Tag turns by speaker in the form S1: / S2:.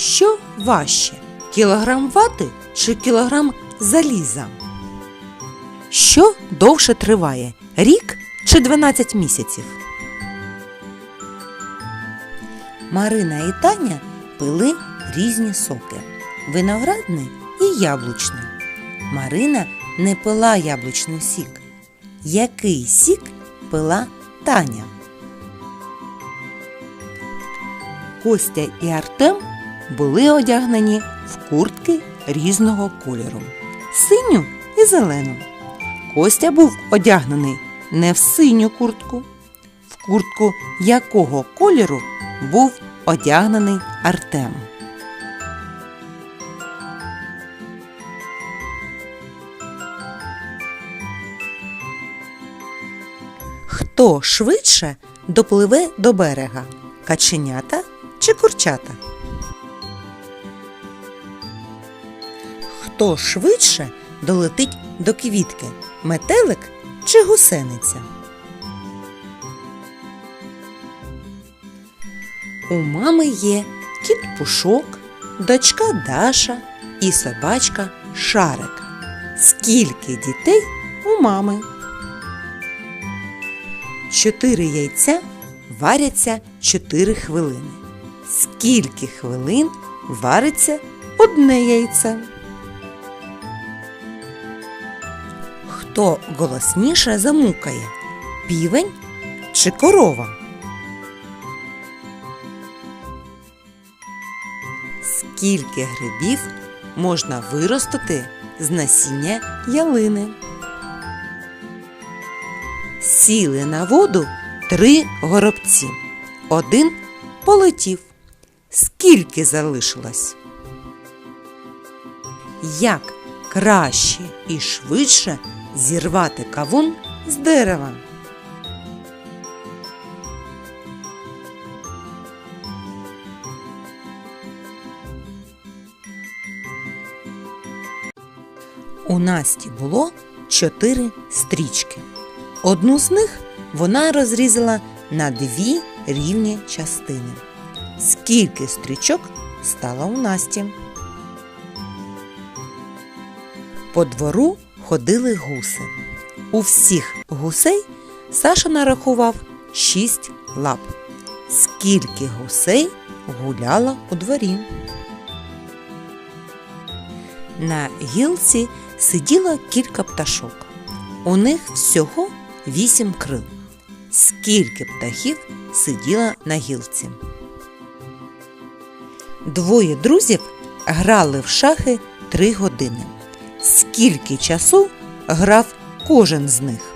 S1: Що важче? Кілограм вати чи кілограм заліза? Що довше триває? Рік чи 12 місяців? Марина і Таня пили різні соки виноградний і яблучний. Марина не пила яблучний сік. Який сік пила Таня? Костя і Артем були одягнені в куртки різного кольору синю і зелену. Костя був одягнений не в синю куртку, в куртку якого кольору був одягнений Артем. Хто швидше допливе до берега? Каченята чи курчата? Хто швидше долетить до квітки? Метелик чи гусениця? У мами є кіт Пушок, дочка Даша і собачка Шарик. Скільки дітей у мами? Чотири яйця варяться 4 хвилини. Скільки хвилин вариться одне яйце? Хто голосніше замукає? Півень чи корова? Скільки грибів можна виростити з насіння ялини? Сіли на воду три горобці. Один полетів. Скільки залишилось? Як краще і швидше зірвати кавун з дерева? У Насті було чотири стрічки. Одну з них вона розрізала на дві рівні частини. Скільки стрічок стало у Насті? По двору ходили гуси. У всіх гусей Саша нарахував шість лап. Скільки гусей гуляло у дворі? На гілці сиділо кілька пташок. У них всього вісім крил. Скільки птахів сиділо на гілці? Двоє друзів грали в шахи три години. Скільки часу грав кожен з них?